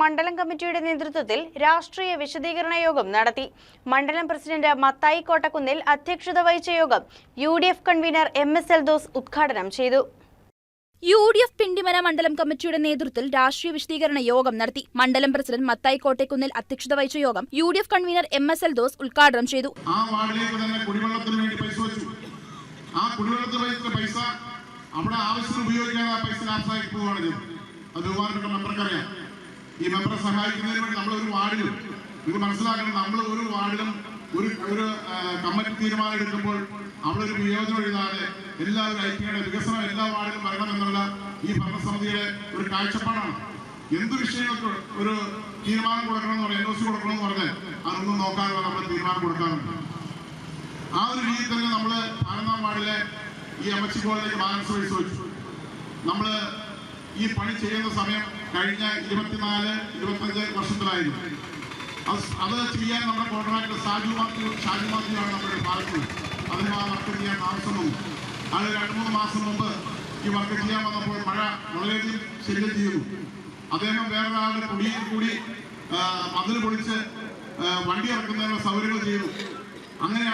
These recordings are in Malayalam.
മണ്ഡലം കമ്മിറ്റിയുടെ നേതൃത്വത്തിൽ രാഷ്ട്രീയ വിശദീകരണ യോഗം നടത്തി. മണ്ഡലം പ്രസിഡന്റ് മത്തായി കോട്ടക്കുന്നിൽ അധ്യക്ഷത വഹിച്ച യോഗം U D F convener M S Eldhose ഉദ്ഘാടനം ചെയ്തു. യു ഡി എഫ് പിണ്ടിമന മണ്ഡലം കമ്മിറ്റിയുടെ നേതൃത്വത്തിൽ രാഷ്ട്രീയ വിശദീകരണ യോഗം നടത്തി. മണ്ഡലം പ്രസിഡന്റ് മത്തായി കോട്ടക്കുന്നിൽ അധ്യക്ഷത വഹിച്ച യോഗം U D F convener M S Eldhose ഉദ്ഘാടനം ചെയ്തു. ആ വാർഡിലേക്ക് തന്നെ കുടിവെള്ളത്തിന് വേണ്ടി പൈസ വെച്ചു. ആ കുടിവെള്ളത്തിന് പൈസ അവിടെ ആവശ്യത്തിന് ഉപയോഗിക്കാതെ പൈസ ലാപ്സായി പോവുകയാണ് അത് ബഹുമാനപ്പെട്ട മെമ്പർക്കറിയാം. ഈ മെമ്പറെ സഹായിക്കുന്നതിന് വേണ്ടി നമ്മൾ ഒരു വാർഡിലും ഇത് മനസ്സിലാക്കണം നമ്മൾ ഒരു വാർഡിലും ഒരു ഒരു കമ്മിറ്റി തീരുമാനം എടുക്കുമ്പോൾ അവിടെ ഒരു വിയോജനം എഴുതാതെ എല്ലാവരും ഐക്യയുടെ വികസനം എല്ലാ വാർഡിലും വരണം എന്നുള്ള ഈ ഭരണസമിതിയുടെ ഒരു കാഴ്ചപ്പാടാണ്. എന്ത് വിഷയങ്ങൾക്ക് ഒരു തീരുമാനം കൊടുക്കണമെന്ന് പറഞ്ഞാൽ എൻ ഒ സി കൊടുക്കണമെന്ന് പറഞ്ഞാൽ അതൊന്നും നോക്കാതെ നമ്മൾ തീരുമാനം കൊടുക്കാറുണ്ട്. ആ ഒരു രീതിയിൽ തന്നെ നമ്മൾ പതിനൊന്നാം വാർഡിലെ ഈ അമ്മച്ചി കോളേജിലേക്ക് ബാലൻസ് വെച്ചു നമ്മൾ ഈ പണി ചെയ്യുന്ന സമയം കഴിഞ്ഞ ഇരുപത്തിനാല് ഇരുപത്തഞ്ച് വർഷത്തിലായിരുന്നു അത് ചെയ്യാൻ നമ്മുടെ കോൺട്രാക്ടർ സാജു മാത്യു ഷാജു മാത്യുവാണ് നമ്മുടെ ഭാഗത്ത് അതിന് ആ വർക്ക് ചെയ്യാൻ താമസം വന്നു അത് രണ്ട് മൂന്ന് മാസം മുമ്പ് ഈ വർക്ക് ചെയ്യാൻ വന്നപ്പോൾ മഴ വളരെയധികം ശല്യം ചെയ്യുന്നു അദ്ദേഹം വേറൊരാളുടെ കുടിയിൽ കൂടി മതിൽ പൊളിച്ച് വണ്ടി ഇറക്കുന്നതിനുള്ള സൗകര്യങ്ങൾ ചെയ്തു. അങ്ങനെയാണ്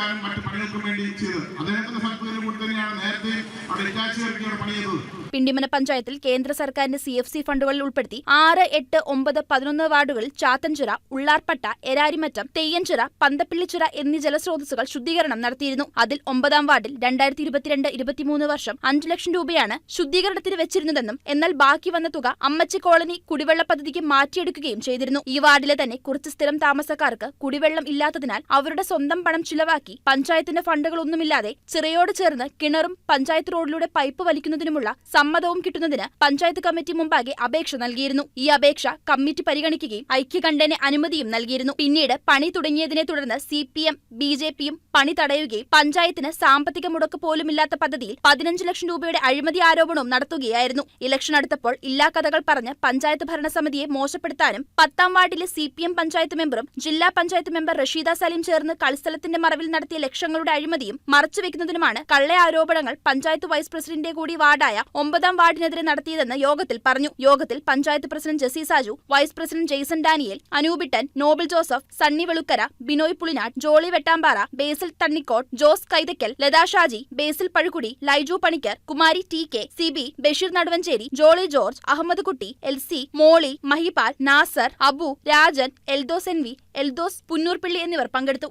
കരികൽ മറ്റു പണികൾക്കും വേണ്ടി ചെയ്തത്. അദ്ദേഹത്തിന്റെ സ്ഥലത്തിൽ കൂടി തന്നെയാണ് നേരത്തെ അവിടെ ഇറ്റാച്ചി ഇറക്കി പണി ചെയ്തത് പിണ്ടിമന പഞ്ചായത്തിൽ കേന്ദ്ര സർക്കാരിന്റെ സി എഫ് സി ഫണ്ടുകളിൽ ഉൾപ്പെടുത്തി ആറ് എട്ട് ഒമ്പത് പതിനൊന്ന് വാർഡുകൾ ചാത്തൻചിറ ഉള്ളാർപ്പട്ട എരാരിമറ്റം തെയ്യൻചിറ പന്തപ്പിള്ളിച്ചിറ എന്നീ ജലസ്രോതസ്സുകൾ ശുദ്ധീകരണം നടത്തിയിരുന്നു. അതിൽ ഒമ്പതാം വാർഡിൽ രണ്ടായിരത്തി ഇരുപത്തിരണ്ട് ഇരുപത്തിമൂന്ന് വർഷം അഞ്ചു ലക്ഷം രൂപയാണ് ശുദ്ധീകരണത്തിന് വെച്ചിരുന്നതെന്നും എന്നാൽ ബാക്കി വന്ന തുക അമ്മച്ചി കോളനി കുടിവെള്ള പദ്ധതിക്ക് മാറ്റിയെടുക്കുകയും ചെയ്തിരുന്നു. ഈ വാർഡിലെ തന്നെ കുറച്ച് സ്ഥിരം താമസക്കാർക്ക് കുടിവെള്ളം ഇല്ലാത്തതിനാൽ അവരുടെ സ്വന്തം പണം ചിലവാക്കി പഞ്ചായത്തിന്റെ ഫണ്ടുകളൊന്നുമില്ലാതെ ചിറയോട് ചേർന്ന് കിണറും പഞ്ചായത്ത് റോഡിലൂടെ പൈപ്പ് വലിക്കുന്നതിനുമുള്ള സമ്മതവും കിട്ടുന്നതിന് പഞ്ചായത്ത് കമ്മിറ്റി മുമ്പാകെ അപേക്ഷ നൽകിയിരുന്നു. ഈ അപേക്ഷ കമ്മിറ്റി പരിഗണിക്കുകയും ഐക്യകണ്ഠേന അനുമതിയും നൽകിയിരുന്നു. പിന്നീട് പണി തുടങ്ങിയതിനെ തുടർന്ന് C P M B J പിയും പണി തടയുകയും പഞ്ചായത്തിന് സാമ്പത്തിക മുടക്ക് പോലുമില്ലാത്ത പദ്ധതിയിൽ പതിനഞ്ച് ലക്ഷം രൂപയുടെ അഴിമതി ആരോപണവും നടത്തുകയായിരുന്നു. ഇലക്ഷൻ അടുത്തപ്പോൾ ഇല്ലാ കഥകൾ പറഞ്ഞ് പഞ്ചായത്ത് ഭരണസമിതിയെ മോശപ്പെടുത്താനും പത്താം വാർഡിലെ സി പി എം പഞ്ചായത്ത് മെമ്പറും ജില്ലാ പഞ്ചായത്ത് മെമ്പർ റഷീദ സലീം ചേർന്ന് കളിസ്ഥലത്തിന്റെ മറവിൽ നടത്തിയ ലക്ഷങ്ങളുടെ അഴിമതിയും മറച്ചുവെക്കുന്നതിനുമാണ് കള്ള ആരോപണങ്ങൾ പഞ്ചായത്ത് വൈസ് പ്രസിഡന്റിന്റെ കൂടി വാർഡായ ഒമ്പതാം വാർഡിനെതിരെ നടത്തിയതെന്ന് യോഗത്തിൽ പറഞ്ഞു. യോഗത്തിൽ panchayat president Jessy Saju vice president Jaison Daniel Anoopittan Noble Joseph Sunny Velukkara Binoy Pulinad Jolly Vettampara Basil Thannikkottu Jose Kaithakkal Latha Shaji Basil Pazhukudi Laiju Panicker Kumari T K Siby Basheer Naduvancherry Jolly George Ahammed Kutty L C Molly Mahipal Nasar Abu Rajan Eldhose N V Eldhose Punnurpilly എന്നിവർ പങ്കെടുത്തു.